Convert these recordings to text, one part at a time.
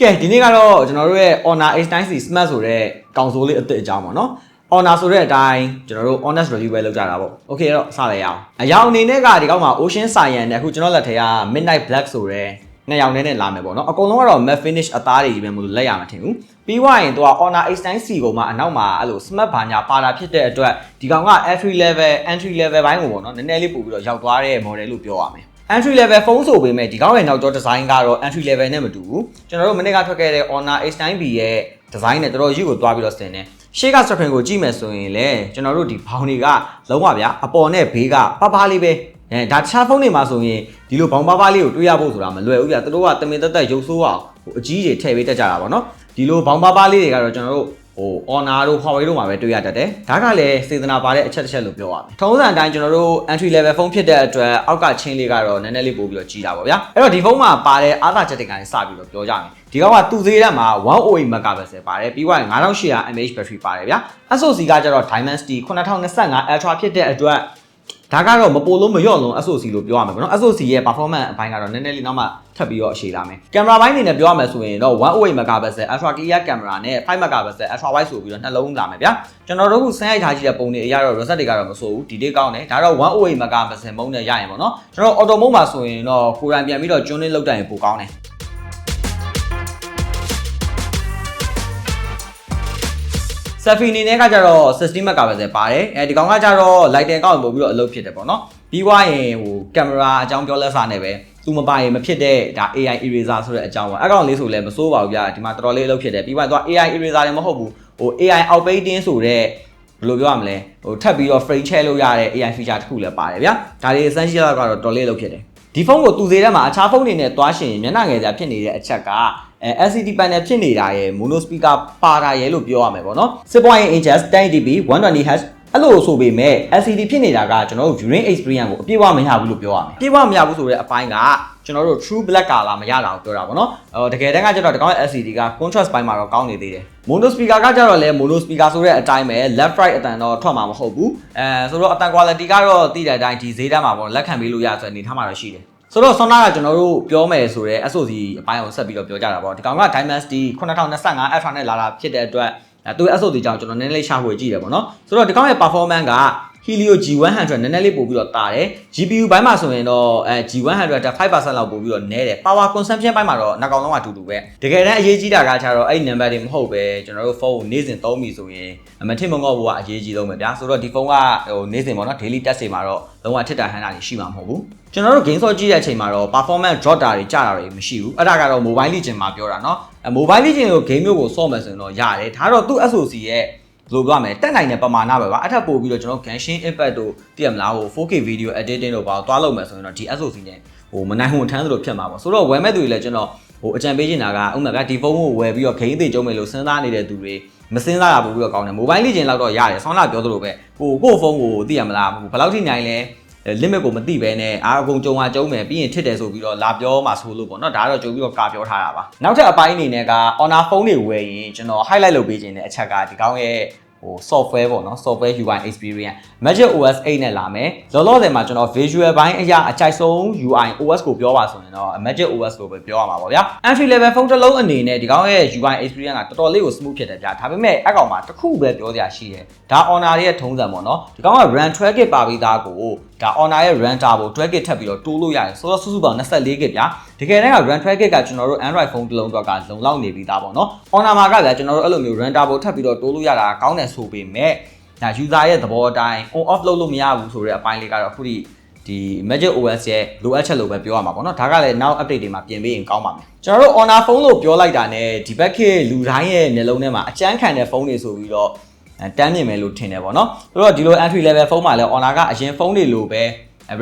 ကဲဒီနေ့ကတော့ကျွန်တော်တို့ရဲ့ Honor H9C Smart ဆိုတဲ့ကောင်ဆိုလေးအသစ်အကြောင်းပေါ့နော် Honor ဆိုတဲ့အတိုင်းကျွန်တော်တို့ honest review ပဲလုပ်ကြတာပေါ့ Okay တော့စလိုက်ရအောင်အရောင်အနေနဲ့ကဒီကောင်မှာ Ocean Cyan နဲ့အခုကျွန်တော်လက်ထဲက Midnight Black ဆိုတဲ့နှစ်ရောင်နဲ့နဲ့လာမယ်ပေါ့နော်အကုန်လုံးကတော့ matte finish အသားတွေကြီးပဲမလို့လက်ရမှာထင်ဘူးပြီးွားရင်သူက Honor H9C ကိုမှအနောက်မှာအဲ့လို smart ဘာညာပါတာဖြစ်တဲ့အတွက်ဒီကောင်က entry level entry level ဘိုင်းကိုပေါ့နော်နည်းနည်းလေးပို့ပြီးတော့ရောက်သွားတဲ့ model လို့ပြောရမယ် entry level ဖုန်းဆိုပေမဲ့ဒီကောင်းရဲ့နောက်ကျော design ကတော့ entry level နဲ့မတူဘူးကျွန်တော်တို့မနေ့ကထွက်ခဲ့တဲ့ Honor H9B ရဲ့ design နဲ့တော်တော်ရည်ကိုတွားပြီးတော့ဆင်တယ်ရှေ့က screen ကိုကြည့်မယ်ဆိုရင်လည်းကျွန်တော်တို့ဒီဘောင်တွေကလုံးဝဗျာအပေါ်နဲ့ဘေးကပပလေးပဲအဲဒါတခြားဖုန်းတွေမှာဆိုရင်ဒီလိုဘောင်ပပလေးကိုတွေးရဖို့ဆိုတာမလွယ်ဘူးဗျာသူတို့ကတမင်တက်တက်ရုပ်ဆိုးအောင်ဟိုအကြီးကြီးထည့်ပေးတတ်ကြတာပေါ့နော်ဒီလိုဘောင်ပပလေးတွေကတော့ကျွန်တော်တို့ ဟို honor တို့ Huawei တို့မှာပဲတွေ့ရတတ်တယ်ဒါကလည်းစေတနာပါတဲ့အချက်တစ်ချက်လို့ပြောရမယ်ထုံးစံအတိုင်းကျွန်တော်တို့ entry level ဖုန်းဖြစ်တဲ့အတွက်အောက်ကချင်းလေးကတော့နည်းနည်းလေးပို့ပြီးတော့ကြီးတာပေါ့ဗျာအဲ့တော့ဒီဖုန်းမှာပါတဲ့အားသာချက်တွေကလည်းစပြီးတော့ပြောကြမယ်ဒီကောင်ကသူ့သေးတဲ့မှာ108 megapixel ပါတယ်ပြီးတော့9800 mAh battery ပါတယ်ဗျာ SoC ကကျတော့ Dimensity 9025 Ultra ဖြစ်တဲ့အတွက် ဒါကတော့မပိုလို့မလျော့လုံး SoC လို့ပြောရမှာပေါ့နော် SoC ရဲ့ performance အပိုင်းကတော့နည်းနည်းလေးနောက်မှထပ်ပြီးတော့အရှိလာမယ်ကင်မရာပိုင်းအနေနဲ့ပြောရမယ်ဆိုရင်တော့108 megapixel ultra clear camera နဲ့5 megapixel ultra wide ဆိုပြီးတော့နှလုံးလာမယ်ဗျာကျွန်တော်တို့ခုဆန်းရိုက်ထားကြည့်တဲ့ပုံတွေအရတော့ result တွေကတော့မဆိုးဘူးဒီလေးကောင်းတယ်ဒါတော့108 megapixel မုန်းနဲ့ရရင်ပေါ့နော်ကျွန်တော် auto mode မှာဆိုရင်တော့ကိုယ်တိုင်ပြန်ပြီးတော့ tuning လုပ်တတ်ရင်ပိုကောင်းတယ် selfie အနေနဲ့ကကြတော့16 megapixel ပါတယ်အဲဒီကောင်ကကြတော့ lighting ကောက်ပို့ပြီးတော့အလုပ်ဖြစ်တယ်ပေါ့နော်ပြီးွားရင်ဟိုကင်မရာအကြောင်းပြောလက်စားနဲ့ပဲသူမပါရင်မဖြစ်တဲ့ဒါ AI eraser ဆိုတဲ့အကြောင်းပါအကောင်လေးဆိုလည်းမစိုးပါဘူးဗျာဒီမှာတော်တော်လေးအလုပ်ဖြစ်တယ်ပြီးွားရင်သူက AI eraser လည်းမဟုတ်ဘူးဟို AI outpainting ဆိုတဲ့ဘယ်လိုပြောရမလဲဟိုထပ်ပြီးတော့ frame ချဲလို့ရတဲ့ AI feature တစ်ခုလည်းပါတယ်ဗျာဒါလေး essential ကတော့တော်တော်လေးအလုပ်ဖြစ်တယ်ဒီဖုန်းကိုသူသေးတဲ့မှာအခြားဖုန်းတွေနဲ့သွားရှင်မျက်နှာငယ်စရာဖြစ်နေတဲ့အချက်က အဲ LCD panel ဖြစ်နေတာရယ် mono speaker ပါတာရယ်လို့ပြောရမယ်ပေါ့နော်6.8 inches 10dB 120Hz အဲ့လိုဆိုပေမဲ့ LCD ဖြစ်နေတာကကျွန်တော်တို့ viewing experience ကိုအပြည့်အဝမရဘူးလို့ပြောရမယ်အပြည့်အဝမရဘူးဆိုတဲ့အပိုင်းကကျွန်တော်တို့ true black color မရတာကိုပြောတာပေါ့နော်အော်တကယ်တမ်းကကျတော့ဒီကောင်ရဲ့ LCD က contrast ပိုင်းမှာတော့ကောင်းနေသေးတယ် mono speaker ကကျတော့လဲ mono speaker ဆိုတဲ့အတိုင်းပဲ left right အတန်တော့ထွက်မှာမဟုတ်ဘူးအဲဆိုတော့အတန် quality ကတော့သိတဲ့အတိုင်းဒီဈေးတန်းမှာပေါ့လက်ခံပေးလို့ရဆိုတဲ့အနေထားမှာတော့ရှိတယ် ဆိုတော့ Sona ကကျွန်တော်တို့ပြောမယ်ဆိုတော့ SOC အပိုင်းကိုဆက်ပြီးတော့ပြောကြတာပေါ့ဒီကောင်က Dimensity 9025 Ultra နဲ့လာတာဖြစ်တဲ့အတွက်အဲသူ့ SOC ကြောင့်ကျွန်တော်နည်းနည်းလေးရှာဖွေကြည့်တယ်ပေါ့နော်ဆိုတော့ဒီကောင်ရဲ့ performance က Helio G100 နည်းနည်းလေးပို့ပြီးတော့တာတယ် GPU ဘိုင်းမှာဆိုရင်တော့အဲ G100 တက်5%လောက်ပို့ပြီးတော့နည်းတယ် power consumption ဘိုင်းမှာတော့နောက်ကောင်လုံးကအတူတူပဲတကယ်တမ်းအရေးကြီးတာကကျတော့အဲ့ number တွေမဟုတ်ပဲကျွန်တော်တို့ဖုန်းကိုနေ့စဉ်သုံးပြီဆိုရင်မထင်မငေါ့ဘူးကအရေးကြီးဆုံးပဲဗျာဆိုတော့ဒီဖုန်းကဟိုနေ့စဉ်ပေါ့နော် daily test တွေမှာတော့လုံးဝထစ်တာဟန်တာတွေရှိမှာမဟုတ်ဘူးကျွန်တော်တို့ game ဆော့ကြည့်တဲ့အချိန်မှာတော့ performance drop တာတွေကျတာတွေမရှိဘူးအဲ့ဒါကတော့ mobile legend မှာပြောတာเนาะ mobile legend ကို game မျိုးကိုဆော့မယ်ဆိုရင်တော့ရတယ်ဒါတော့သူ့ SoC ရဲ့ဘယ် လိုပြောရမလဲတက်နိုင်တဲ့ပမာဏပဲပါအထက်ပို့ပြီးတော့ကျွန်တော် Genshin Impact တို့တည်ရမလားဟို 4K video editing တို့ပါတော့တွားလုပ်မယ်ဆိုရင်တော့ဒီ SoC နဲ့ဟိုမနိုင်ဝန်ထမ်းသလိုဖြစ်မှာပေါ့ဆိုတော့ဝယ်မဲ့သူတွေလည်းကျွန်တော်ဟိုအကြံပေးချင်တာကဥပမာကဒီဖုန်းကိုဝယ်ပြီးတော့ game သေးကျုံမယ်လို့စဉ်းစားနေတဲ့သူတွေမစဉ်းစားတာပို့ပြီးတော့ကောင်းတယ် mobile legend လောက်တော့ရတယ်ဆောင်းလာပြောသလိုပဲဟိုကိုယ့်ဖုန်းကိုသိရမလားဟိုဘယ်လောက်ထိနိုင်လဲ limit ကိုမသိဘဲနဲ့အားအကုန်ကြုံမှာကြုံမယ်ပြီးရင်ထစ်တယ်ဆိုပြီးတော့လာပြောမှာဆိုလို့ပေါ့နော်ဒါကတော့ကြုံပြီးတော့ကာပြောထားတာပါနောက်ထပ်အပိုင်းအနေနဲ့က honor phone တွေဝယ်ရင်ကျွန်တော် highlight လုပ်ပေးခြင်းတဲ့အချက်ကဒီကောင်းရဲ့ဟို software ပေါ့နော် software UI experience Magic OS 8နဲ့လာမယ်လောလောဆယ်မှာကျွန်တော် visual ဘိုင်းအရာအကြိုက်ဆုံး UI OS ကိုပြောပါဆိုရင်တော့ Magic OS ကိုပဲပြောရမှာပေါ့ဗျာ entry level phone တစ်လုံးအနေနဲ့ဒီကောင်းရဲ့ UI experience ကတော်တော်လေးကို smooth ဖြစ်တယ်ဗျာဒါပေမဲ့အကောင်မှာတစ်ခုပဲပြောစရာရှိတယ်ဒါ honor ရဲ့ထုံးစံပေါ့နော်ဒီကောင်းက RAM 12GB ပါပြီးသားကိုဒါ honor ရဲ့ RAM turbo 12GB ထပ်ပြီးတော့တိုးလို့ရတယ်ဆိုတော့စုစုပေါင်း 24GB ဗျာတကယ်တမ်းက RAM 12GB ကကျွန်တော်တို့ Android phone တစ်လုံးတော့ကလုံလောက်နေပြီးသားပေါ့နော် honor မှာကလည်းကျွန်တော်တို့အဲ့လိုမျိုး RAM turbo ထပ်ပြီးတော့တိုးလို့ရတာကောင်းတယ်ဆိုပေမဲ့ဒါ user ရဲ့သဘောအတိုင်း on off လုပ်လို့မရဘူးဆိုတဲ့အပိုင်းလေးကတော့အခုဒီဒီ Magic OS ရဲ့လိုအပ်ချက်လို့ပဲပြောရမှာပေါ့နော်ဒါကလည်း now update တွေမှာပြင်ပေးရင်ကောင်းပါမယ်ကျွန်တော်တို့ honor phone လို့ပြောလိုက်တာ ਨੇ ဒီဘက်ခေတ်လူတိုင်းရဲ့နှလုံးထဲမှာအကျန်းခံတဲ့ဖုန်းတွေဆိုပြီးတော့အဲ တန်းမြင်မယ်လို့ထင်တယ်ပေါ့နော်ဆိုတော့ဒီလို entry level ဖုန်းမှာလည်း honor ကအရင်ဖုန်းတွေလိုပဲ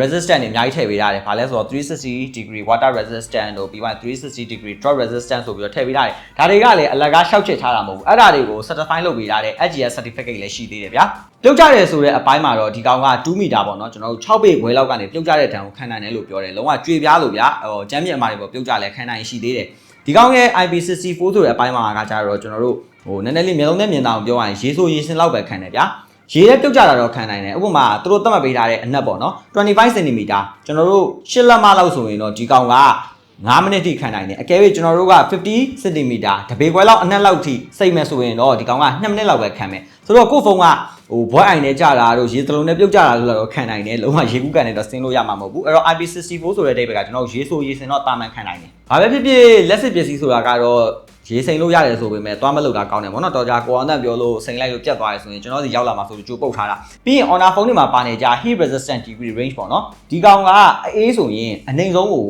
resistant တွေအများကြီးထည့်ပေးရတယ်။ဘာလဲဆိုတော့360 degree water resistant တို့ပြီးမှ360 degree drop resistant ဆိုပြီးတော့ထည့်ပေးရတယ်။ဒါတွေကလည်းအလကားရှောက်ချစ်ထားတာမဟုတ်ဘူး။အဲ့ဒါတွေကို certify လုပ်ပေးထားတဲ့ HGS certificate လည်းရှိသေးတယ်ဗျာ။ပြုတ်ကြတယ်ဆိုတဲ့အပိုင်းမှာတော့ဒီကောင်က2မီတာပေါ့နော်ကျွန်တော်တို့6ပေခွဲလောက်ကနေပြုတ်ကြတဲ့တန်ကိုခံနိုင်တယ်လို့ပြောတယ်။လုံးဝကြွေပြားလို့ဗျာ။ဟိုကျမ်းမြင့်အမားတွေပေါ့ပြုတ်ကြလဲခံနိုင်ရှိသေးတယ်။ ဒီကောင်ရဲ့ IP64 ဆိုတဲ့အပိုင်းမှာကကြတော့ကျွန်တော်တို့ဟိုနည်းနည်းလေးမျိုးလုံးနဲ့မြင်တာအောင်ပြောရရင်ရေဆိုရေစင်လောက်ပဲခံတယ်ဗျာ။ရေထဲပြုတ်ကြတာတော့ခံနိုင်တယ်ဥပမာသူတို့သတ်မှတ်ပေးထားတဲ့အနက်ပေါ့နော်25 cm ကျွန်တော်တို့ရှစ်လက်မလောက်ဆိုရင်တော့ဒီကောင်ကဟ9မိနစ်ထိခံနိုင်တယ်အကယ်၍ကျွန်တော်တို့က50 cm တပေခွဲလောက်အနက်လောက်ထိစိတ်မဲ့ဆိုရင်တော့ဒီကောင်က2မိနစ်လောက်ပဲခံမယ်ဆိုတော့ကိုယ့်ဖုန်းက ဟိုဘွက်အိုင်နဲ့ကြာတာတို့ရေသလုံးနဲ့ပြုတ်ကြတာလို့တော့ခံနိုင်တယ်လုံးဝရေကူးကန်နဲ့တော့ဆင်းလို့ရမှာမဟုတ်ဘူးအဲ့တော့ IP64 ဆိုတဲ့ date ကကျွန်တော်ရေဆိုရေစင်တော့တာမန်ခံနိုင်တယ်ဘာပဲဖြစ်ဖြစ်လက်စစ်ပစ္စည်းဆိုတာကတော့ရေစိန်လို့ရတယ်ဆိုပေမဲ့သွားမလို့တာကောင်းတယ်ဗောနော်တော်ကြကိုအောင်တန်ပြောလို့စိန်လိုက်လို့ပြတ်သွားရဆိုရင်ကျွန်တော်စီရောက်လာမှာဆိုလို့ကြိုးပုတ်ထားတာပြီးရင် honor phone တွေမှာပါနေကြ heat resistant degree range ပေါ့နော်ဒီကောင်ကအေးဆိုရင်အနိုင်ဆုံးကို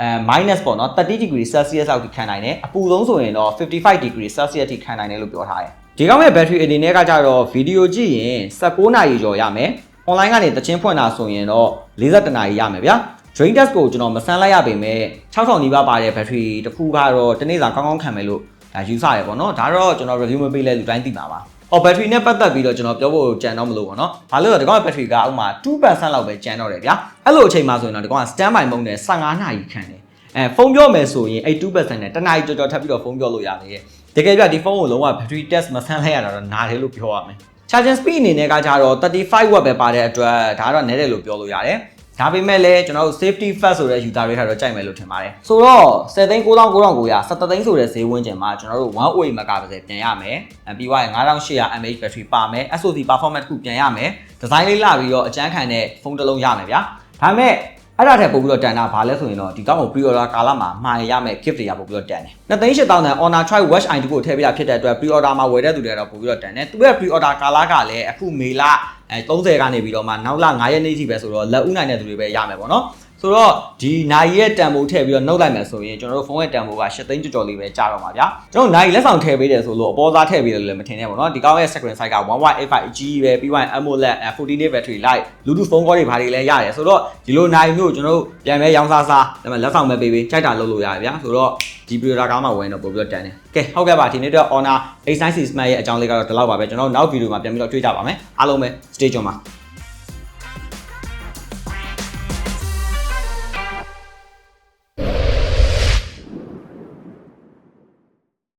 အဲ minus ပေါ့နော်30 degree celsius လောက်ထိခံနိုင်တယ်အပူဆုံးဆိုရင်တော့55 degree celsius ထိခံနိုင်တယ်လို့ပြောထားတယ် ဒီကောင်ရဲ့ battery အနေနဲ့ကကြတော့ဗီဒီယိုကြည့်ရင်16နာရီကျော်ရမယ် online ကနေတချင်းဖွင့်တာဆိုရင်တော့42နာရီရမယ်ဗျာ drain test ကိုကျွန်တော်မဆန်းလိုက်ရပေမဲ့6000နီးပါးပါတဲ့ battery တစ်ခုကတော့တနေ့စာကောင်းကောင်းခံမယ်လို့ဒါယူဆရပေါ့နော်ဒါတော့ကျွန်တော် review မပေးလဲလူတိုင်းသိပါပါအော် battery နဲ့ပတ်သက်ပြီးတော့ကျွန်တော်ပြောဖို့ကြံတော့မလို့ပေါ့နော်။ဘာလို့လဲဆိုတော့ဒီကောင် battery ကဥမာ2%လောက်ပဲကျန်တော့တယ်ဗျာ။အဲ့လိုအချိန်မှဆိုရင်တော့ဒီကောင်က standby mode နဲ့15နာရီခံတယ်။အဲဖုန်းပြောမယ်ဆိုရင်အဲ့2%နဲ့တနားရီကြော်ကြော်ထပ်ပြီးတော့ဖုန်းပြောလို့ရတယ်။ တကယ်ပြဒီဖုန်းကိုလုံးဝ battery test မဆန်းလိုက်ရတာတော့နားတယ်လို့ပြောရမယ်။ charging speed အနေနဲ့ကကြတော့35 watt ပဲပါတဲ့အတွက်ဒါကတော့နည်းတယ်လို့ပြောလို့ရတယ်။ဒါပေမဲ့လည်းကျွန်တော်တို့ safety first ဆိုတဲ့ user rate ကတော့ကြိုက်မယ်လို့ထင်ပါတယ်။ဆိုတော့10သိန်း9900 17သိန်းဆိုတဲ့ဈေးဝန်းကျင်မှာကျွန်တော်တို့1 OA မကပါစေပြန်ရမယ်။ပြီးသွားရင်9800 mAh battery ပါမယ်။ SoC performance တစ်ခုပြန်ရမယ်။ design လေးလာပြီးတော့အကျန်းခံတဲ့ဖုန်းတစ်လုံးရမယ်ဗျာ။ဒါပေမဲ့ အဲ့ဒါထက်ပိုပြီးတော့တန်တာဘာလဲဆိုရင်တော့ဒီကောင်းကို pre-order ကာလမှာမှာရမယ် gift တွေကပိုပြီးတော့တန်တယ်။2,8000တန် Honor Tri Watch i2 ကိုထည့်ပေးတာဖြစ်တဲ့အတွက် pre-order မှာဝယ်တဲ့သူတွေကတော့ပိုပြီးတော့တန်တယ်။သူရဲ့ pre-order ကာလကလည်းအခုမေလအဲ30ကနေပြီးတော့မှနောက်လ9ရက်နေ့ထိပဲဆိုတော့လက်ဦးနိုင်တဲ့သူတွေပဲရမယ်ပေါ့နော်။ ဆိုတော့ဒီနိုင်ရဲ့တန်ဖိုးထည့်ပြီးတော့နှုတ်လိုက်မယ်ဆိုရင်ကျွန်တော်တို့ဖုန်းရဲ့တန်ဖိုးက8သိန်းကျော်ကျော်လေးပဲကြာတော့မှာဗျာကျွန်တော်နိုင်လက်ဆောင်ထည့်ပေးတယ်ဆိုလို့အပေါ်သားထည့်ပေးတယ်လို့လည်းမထင်နဲ့ပေါ့နော်ဒီကောင်းရဲ့ screen size က 1.85 GB ပဲပြီးရင် AMOLED 14 day battery life Bluetooth phone call တွေဘာတွေလည်းရတယ်ဆိုတော့ဒီလိုနိုင်မျိုးကျွန်တော်တို့ပြန်မဲရောင်းစားစားဒါပေမဲ့လက်ဆောင်ပဲပေးပေးကြိုက်တာလုပ်လို့ရတယ်ဗျာဆိုတော့ဒီ pre-order ကောင်းမှဝင်တော့ပို့ပြီးတော့တန်တယ်ကဲဟုတ်ကဲ့ပါဒီနေ့တော့ Honor A90 Smart ရဲ့အကြောင်းလေးကတော့ဒီလောက်ပါပဲကျွန်တော်တို့နောက်ဗီဒီယိုမှာပြန်ပြီးတော့တွေ့ကြပါမယ်အားလုံးပဲ stay tuned ပါ